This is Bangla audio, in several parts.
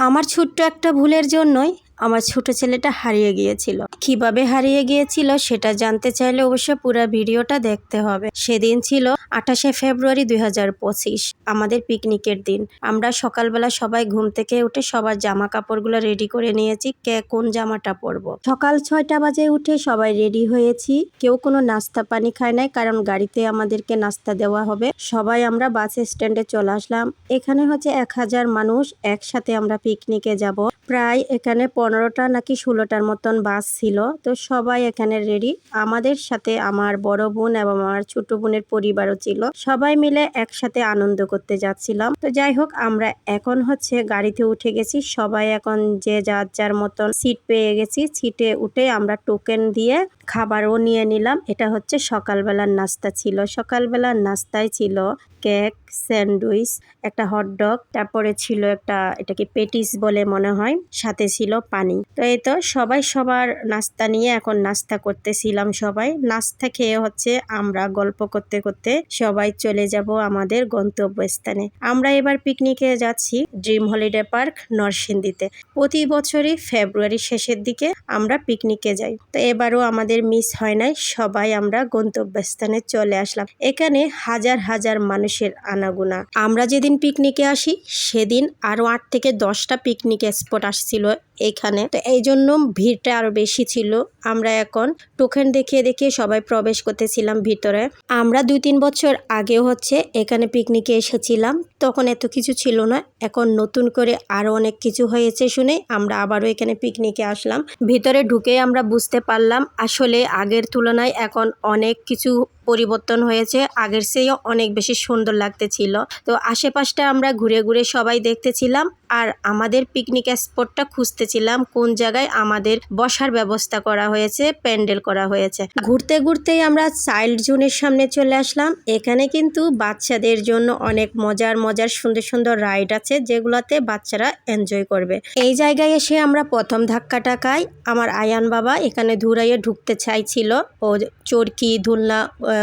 আমার ছোট্ট একটা ভুলের জন্যই আমার ছোট ছেলেটা হারিয়ে গিয়েছিল। কীভাবে হারিয়ে গিয়েছিল সেটা জানতে চাইলে অবশ্য পুরো ভিডিওটা দেখতে হবে। সেদিন ছিল আঠাশে ফেব্রুয়ারি দুই হাজার পঁচিশ, আমাদের পিকনিকের দিন। আমরা সকালবেলা সবাই ঘুম থেকে উঠে সবার জামা কাপড়গুলো রেডি করে নিয়েছি, কে কোন জামাটা পরবো। সকাল ছয়টা বাজে উঠে সবাই রেডি হয়েছি। কেউ কোনো নাস্তা পানি খায় নাই, কারণ গাড়িতে আমাদেরকে নাস্তা দেওয়া হবে। সবাই আমরা বাস স্ট্যান্ডে চলে আসলাম। এখানে হচ্ছে এক হাজার মানুষ, একসাথে আমরা পিকনিকে যাব। প্রায় এখানে পনেরোটা নাকি ষোলোটার মতন বাস ছিল, তো সবাই এখানে রেডি আমাদের সাথে আমার বড় বোন এবং আমার ছোট বোনের পরিবারও ছিল। সবাই মিলে একসাথে আনন্দ করতে যাচ্ছিলাম। তো যাই হোক, আমরা এখন হচ্ছে গাড়িতে উঠে গেছি। সবাই এখন যে যার যার মতন সিট পেয়ে গেছি। সিটে উঠে আমরা টোকেন দিয়ে খাবারও নিয়ে নিলাম। এটা হচ্ছে সকালবেলার নাস্তা ছিল। সকালবেলার নাস্তায় ছিল কেক, স্যান্ডউইচ, একটা হটডগ তারপরে ছিল একটা, এটাকে পেটিস বলে মনে হয়, সাথে ছিল পানি। তো এই তো সবাই সবার নাস্তা নিয়ে এখন নাস্তা করতেছিলাম সবাই। নাস্তা খেয়ে হচ্ছে আমরা গল্প করতে করতে সবাই চলে যাব আমাদের গন্তব্যস্থানে। আমরা এবার পিকনিকে যাচ্ছি ড্রিম হলিডে পার্ক নরসিংদীতে। প্রতি বছরই ফেব্রুয়ারি শেষের দিকে আমরা পিকনিকে যাই। তো এবারও আমাদের মিস হয় নাই, সবাই আমরা গন্তব্যস্থানে চলে আসলাম। এখানে হাজার হাজার মানুষের আনাগোনা। আমরা যেদিন পিকনিকে আসি, সেদিন আরও আট থেকে দশটা পিকনিক স্পট আসছিল এখানে। তো এই জন্য ভিড়টা আরও বেশি ছিল। আমরা এখন টোকেন দেখিয়ে দেখিয়ে সবাই প্রবেশ করতেছিলাম ভিতরে। আমরা দুই তিন বছর আগেও হচ্ছে এখানে পিকনিকে এসেছিলাম। তখন এত কিছু ছিল না। এখন নতুন করে আরও অনেক কিছু হয়েছে শুনে আমরা আবারও এখানে পিকনিকে আসলাম। ভিতরে ঢুকে আমরা বুঝতে পারলাম আসলে আগের তুলনায় এখন অনেক কিছু পরিবর্তন হয়েছে। আগের চেয়েও অনেক বেশি সুন্দর লাগতেছিল। তো আশেপাশটা আমরা ঘুরে ঘুরে সবাই দেখতেছিলাম আর আমাদের পিকনিক স্পটটা খুঁজতেছিলাম কোন জায়গায় আমাদের বসার ব্যবস্থা করা হয়েছে, প্যান্ডেল করা হয়েছে। ঘুরতে ঘুরতেই আমরা চাইল্ড জোনের সামনে চলে আসলাম। এখানে কিন্তু বাচ্চাদের জন্য অনেক মজার মজার সুন্দর সুন্দর রাইড আছে যেগুলোতে বাচ্চারা এনজয় করবে। এই জায়গায় এসে আমরা প্রথম ধাক্কাটা খাই। আমার আয়ান বাবা এখানে ধুরাইয়ে ঢুকতে চাইছিল। ও চরকি, ধুলনা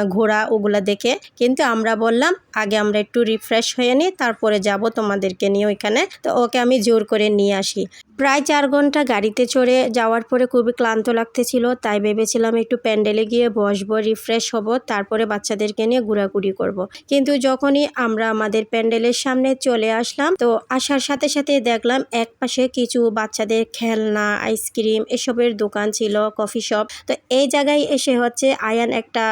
ওগুলো ওগুলা দেখে। কিন্তু আমরা বললাম, আগে আমরা একটু রিফ্রেশ হয়ে নিই তারপরে যাব তোমাদেরকে নিয়ে ওইখানে। তো ওকে আমি জোর করে নিয়ে আসি। প্রায় চার ঘণ্টা গাড়িতে চড়ে যাওয়ার পরে খুবই ক্লান্ত লাগতেছিল, তাই ভেবেছিলাম একটু প্যান্ডেলে গিয়ে বসবো রিফ্রেশ হব, তারপরে বাচ্চাদেরকে নিয়ে ঘোরাঘুরি করব। কিন্তু যখনই আমরা আমাদের প্যান্ডেলের সামনে চলে আসলাম, তো আসার সাথে সাথে দেখলাম এক পাশে কিছু বাচ্চাদের খেলনা আইসক্রিম এসবের দোকান ছিল কফি শপ তো এই জায়গায় এসে হচ্ছে আয়ান একটা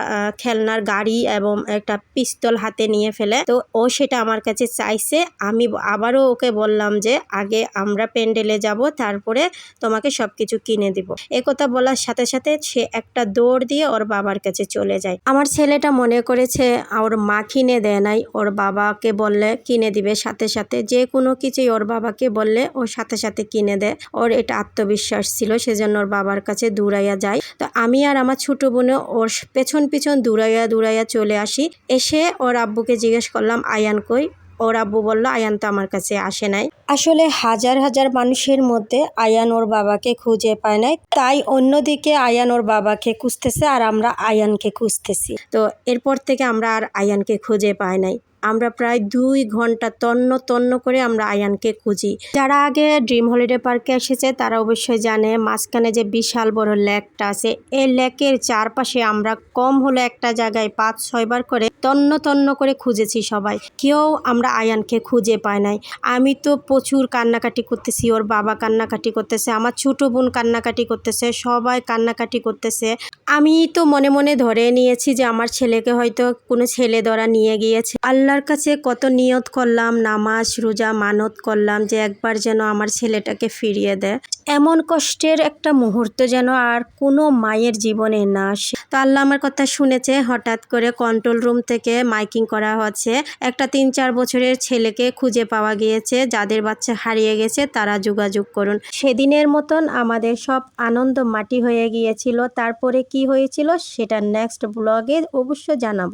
খেলনার গাড়ি এবং একটা পিস্তল হাতে নিয়ে ফেলে তো ও সেটা আমার কাছে চাইছে, আমি আবারও ওকে বললাম যে, আগে আমরা প্যান্ডেলে যাব তারপরে তোমাকে সব কিছু কিনে দিব। একথা বলার সাথে সাথে সে একটা দৌড় দিয়ে ওর বাবার কাছে চলে যায়। আমার ছেলেটা মনে করেছে ওর মা কিনে দেয় নাই। ওর বাবাকে বললে, কিনে দিবে। সাথে সাথে যে কোনো কিছুই ওর বাবাকে বললে, ও সাথে সাথে কিনে দেয়। ওর এটা আত্মবিশ্বাস ছিল, সেজন্য ওর বাবার কাছে দূরাইয়া যায়। তো আমি আর আমার ছোট বোনে ওর পেছন পিছন দূরাইয়া দূরাইয়া চলে আসি। এসে ওর আব্বুকে জিজ্ঞেস করলাম, আয়ান কই? ওর আব্বু বলল আয়ান তো আমার কাছে আসে নাই। আসলে হাজার হাজার মানুষের মধ্যে আয়ান ওর বাবাকে খুঁজে পায় নাই। তাই অন্যদিকে আয়ান ওর বাবাকে খুঁজতেছে আর আমরা আয়ানকে খুঁজতেছি। তো এরপর থেকে আমরা আর আয়ানকে খুঁজে পাই নাই। আমরা প্রায় দুই ঘণ্টা তন্ন তন্ন করে আমরা আয়ানকে খুঁজি। যারা আগে ড্রিম হলিডে পার্কে এসেছে, তারা অবশ্যই জানে মাঝখানে যে বিশাল বড় লেকটা আছে। এই লেকের চারপাশে আমরা কম হলে একটা জায়গায় পাঁচ ছয়বার করে তন্ন তন্ন করে খুঁজেছি সবাই। কেউ আমরা আয়ানকে খুঁজে পাই নাই। আমি তো প্রচুর কান্নাকাটি করতেছি, ওর বাবা কান্নাকাটি করতেছে, আমার ছোট বোন কান্নাকাটি করতেছে, সবাই কান্নাকাটি করতেছে। আমি তো মনে মনে ধরে নিয়েছি যে আমার ছেলেকে হয়তো কোনো ছেলে ধরা নিয়ে গিয়েছে। আল্লাহর কাছে কত নিয়ত করলাম, নামাজ, রোজা, মানত করলাম যে একবার যেন আমার ছেলেটাকে ফিরিয়ে দেয়। এমন কষ্টের একটা মুহূর্ত যেন আর কোনো মায়ের জীবনে না আসে। তো আল্লাহ আমার কথা শুনেছে, হঠাৎ করে কন্ট্রোল রুম থেকে মাইকিং করা হচ্ছে। একটা তিন চার বছরের ছেলেকে খুঁজে পাওয়া গিয়েছে, যাদের বাচ্চা হারিয়ে গেছে তারা যোগাযোগ করুন। সেদিনের মতন আমাদের সব আনন্দ মাটি হয়ে গিয়েছিল। তারপরে কি হয়েছিল সেটা নেক্সট ব্লগে অবশ্য জানাব।